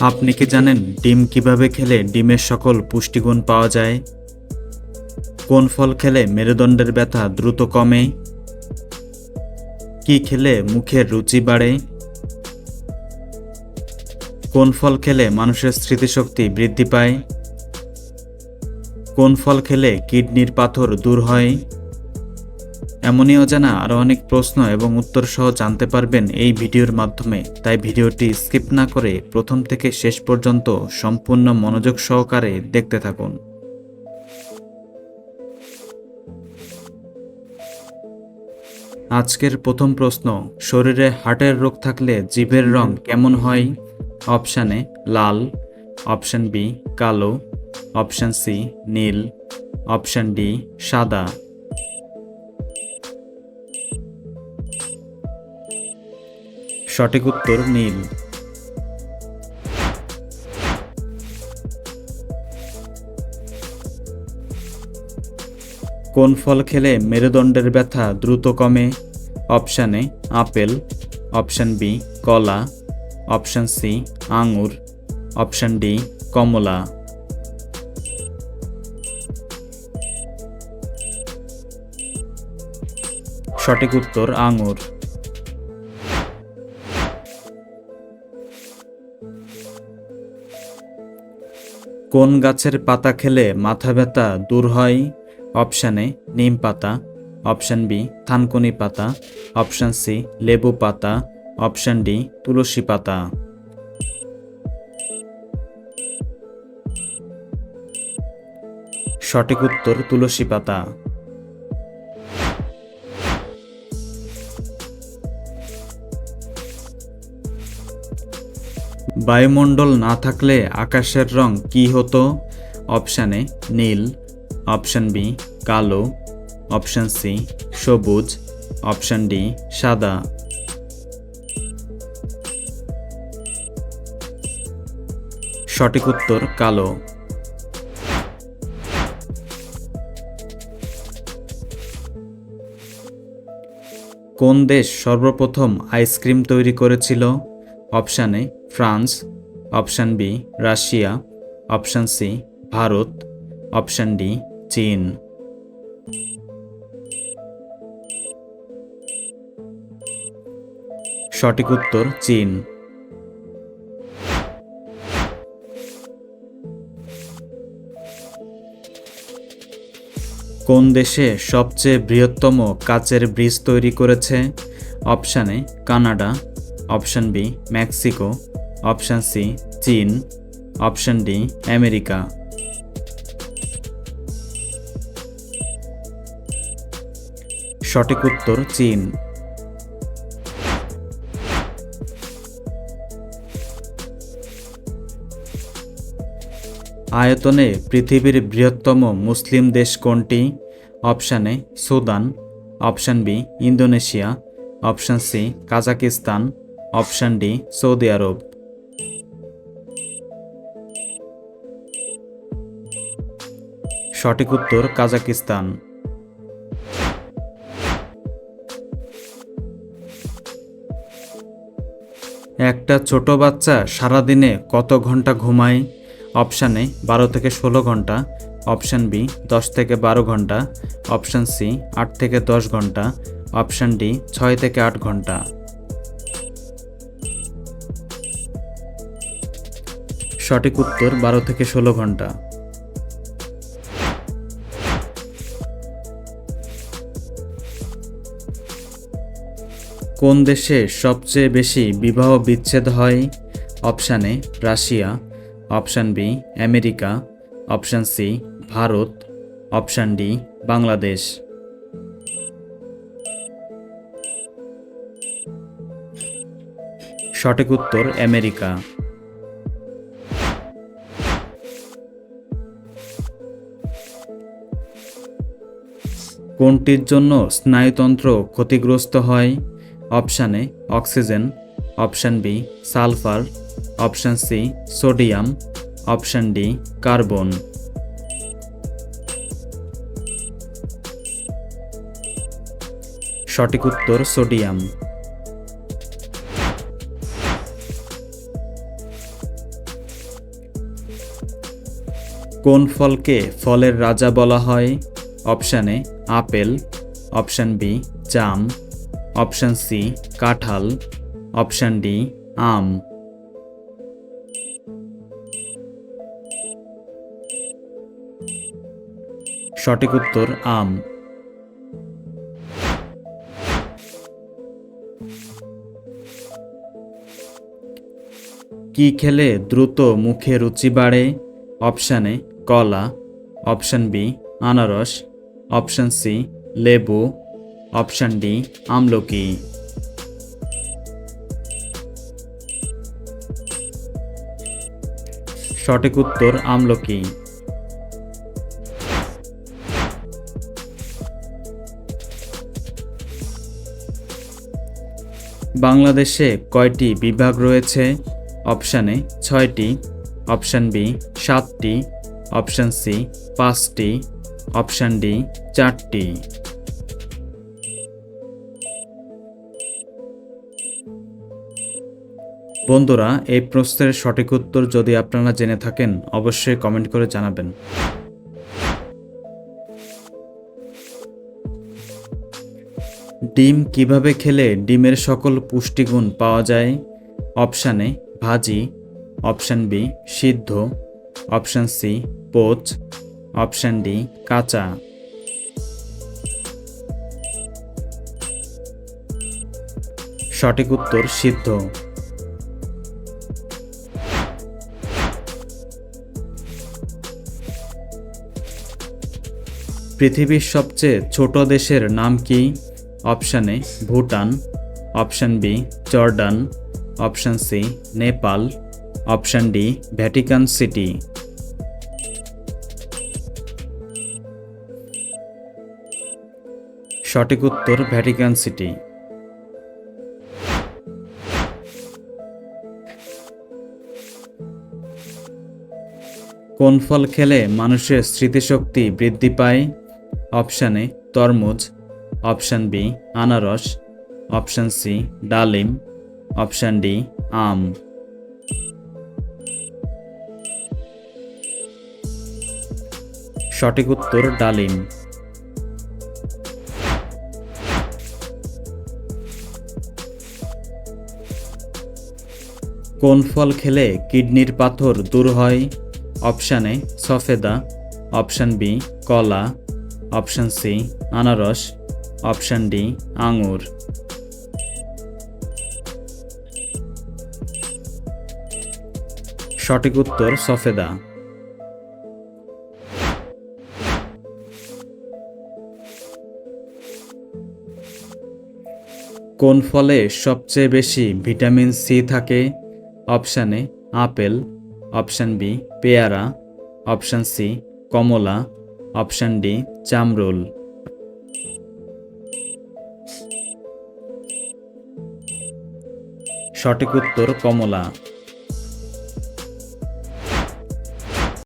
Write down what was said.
আপনি কি জানেন ডিম কীভাবে খেলে ডিমের সকল পুষ্টিগুণ পাওয়া যায়? কোন ফল খেলে মেরুদণ্ডের ব্যথা দ্রুত কমে? কি খেলে মুখের রুচি বাড়ে? কোন ফল খেলে মানুষের স্মৃতিশক্তি বৃদ্ধি পায়? কোন ফল খেলে কিডনির পাথর দূর হয়? এমনই অজানা আরও অনেক প্রশ্ন এবং উত্তর সহ জানতে পারবেন এই ভিডিওর মাধ্যমে। তাই ভিডিওটি স্কিপ না করে প্রথম থেকে শেষ পর্যন্ত সম্পূর্ণ মনোযোগ সহকারে দেখতে থাকুন। আজকের প্রথম প্রশ্ন, শরীরে হার্টের রোগ থাকলে জিভের রং কেমন হয়? অপশান এ, লাল। অপশান বি, কালো। অপশান সি, নীল। অপশান ডি, সাদা। সঠিক উত্তর নীল। কোন ফল খেলে মেরুদণ্ডের ব্যথা দ্রুত কমে? Option A, apple. Option B, কলা। অপশান সি, আঙুর। অপশান ডি, কমলা। সঠিক উত্তর আঙুর। কোন গাছের পাতা খেলে মাথা ব্যথা দূর হয়? অপশান এ, নিম পাতা। অপশান বি, থানকুনি পাতা। অপশান সি, লেবু পাতা। অপশান ডি, তুলসী পাতা। সঠিক উত্তর তুলসী পাতা। বায়ুমণ্ডল না থাকলে আকাশের রং কি হতো? অপশান নীল। অপশান বি, কালো। অপশান সি, সবুজ। অপশান ডি, সাদা। সঠিক উত্তর কালো। কোন দেশ সর্বপ্রথম আইসক্রিম তৈরি করেছিল? Option A, France, option B, Russia, option C, Bharat, option D, চীন। সঠিক উত্তর, চীন। কোন দেশে সবচেয়ে বৃহত্তম কাচের ব্রিজ তৈরি করেছে? অপশানে Canada option B, Mexico. Option C, চীন। Option D, America. সঠিক উত্তর, চীন। আয়তনে পৃথিবীর বৃহত্তম মুসলিম দেশ কোনটি? Option Sudan. Option B, Indonesia. Option C, Kazakhstan. Option D, Saudi আরব। সঠিক উত্তর, কাজাকিস্তান। একটা ছোট বাচ্চা সারাদিনে কত ঘণ্টা ঘুমায়? অপশান বারো থেকে ষোলো ঘণ্টা। অপশান বি, দশ থেকে বারো ঘণ্টা। অপশান সি, আট থেকে দশ ঘণ্টা। অপশান ডি, ছয় থেকে আট ঘণ্টা। সঠিক উত্তর বারো থেকে ষোলো ঘণ্টা। কোন দেশে সবচেয়ে বেশি বিবাহ বিচ্ছেদ হয়? Option A, Russia. Option B, America. Option C, Bharat. Option D, Bangladesh. সঠিক উত্তর, আমেরিকা। কোনটির জন্য স্নায়ুতন্ত্র ক্ষতিগ্রস্ত হয়? Option A, oxygen, option B, sulphur, option C, sodium, option D, carbon. সঠিক উত্তর সোডিয়াম। কোন ফলকে ফলের রাজা বলা হয়? Option A apple, option B, jam, option C, কাঁঠাল, অপশান ডি, আম। সঠিক উত্তর, আম। কি খেলে দ্রুত মুখে রুচি বাড়ে? অপশানে কলা, অপশান বি, আনারস অপশান সি, লেবু। অপশান ডি, আমলকি। সঠিক উত্তর, আমলকি। বাংলাদেশে কয়টি বিভাগ রয়েছে? অপশান ছয়টি। অপশান বি, সাতটি। অপশান সি, পাঁচটি। অপশান ডি, চারটি। বন্ধুরা, এই প্রশ্নের সঠিক উত্তর যদি আপনারা জেনে থাকেন, অবশ্যই কমেন্ট করে জানাবেন। ডিম কীভাবে খেলে ডিমের সকল পুষ্টিগুণ পাওয়া যায়? অপশান ভাজি। অপশান বি, সিদ্ধ। Option C, poach. Option D কাঁচা সঠিক উত্তর, সিদ্ধ। পৃথিবীর সবচেয়ে ছোট দেশের নাম কি? Option A Bhutan. Option B Jordan. Option C Nepal. Option D Vatican city. সঠিক উত্তর ভ্যাটিকান সিটি। কোন ফল খেলে মানুষের স্মৃতিশক্তি বৃদ্ধি পায়? অপশান তরমুজ। অপশান বি, আনারস। অপশান সি, ডালিম। অপশান ডি, আম। সঠিক উত্তর, ডালিম। কোন ফল খেলে কিডনির পাথর দূর হয়? অপশান এ, সফেদা। অপশান বি, কলা। অপশান সি, আনারস। অপশান ডি, আঙুর। সঠিক উত্তর সফেদা। কোন ফলে সবচেয়ে বেশি ভিটামিন সি থাকে? Option A, apple, option B, পেয়ারা, অপশান সি, কমলা, অপশান ডি, চামরুল। সঠিক উত্তর কমলা।